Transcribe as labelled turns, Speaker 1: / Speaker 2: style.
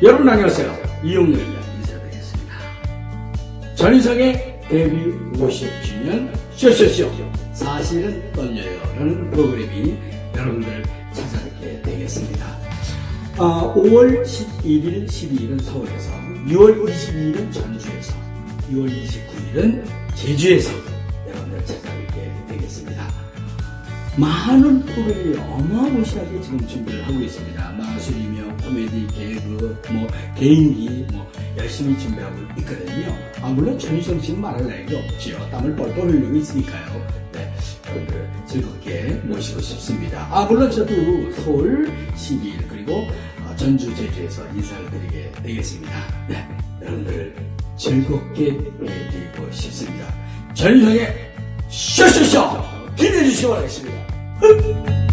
Speaker 1: 여러분 안녕하세요. 이용렬입니다. 인사드리겠습니다. 전인성의 데뷔 50주년 쇼쇼쇼 사실은 떨려요 라는 프로그램이 여러분들 찾아뵙게 되겠습니다. 아, 5월 11일, 12일은 서울에서 6월 22일은 전주에서 6월 29일은 제주에서 많은 프로그램이 어마무시하게 지금 준비를 하고 있습니다. 마술이며 코미디, 개그, 뭐 개인기 뭐 열심히 준비하고 있거든요. 아 물론 전희성 씨는 말할 나위가 없지요. 땀을 뻘뻘 흘리고 있으니까요. 네, 여러분들 즐겁게 모시고 싶습니다. 아 물론 저도 서울 12일 그리고 어, 전주, 제주에서 인사를 드리게 되겠습니다. 네, 여러분들 즐겁게 해드리고 싶습니다. 전희성의 쇼쇼쇼 기대해 주시기 바라겠습니다. Thank you.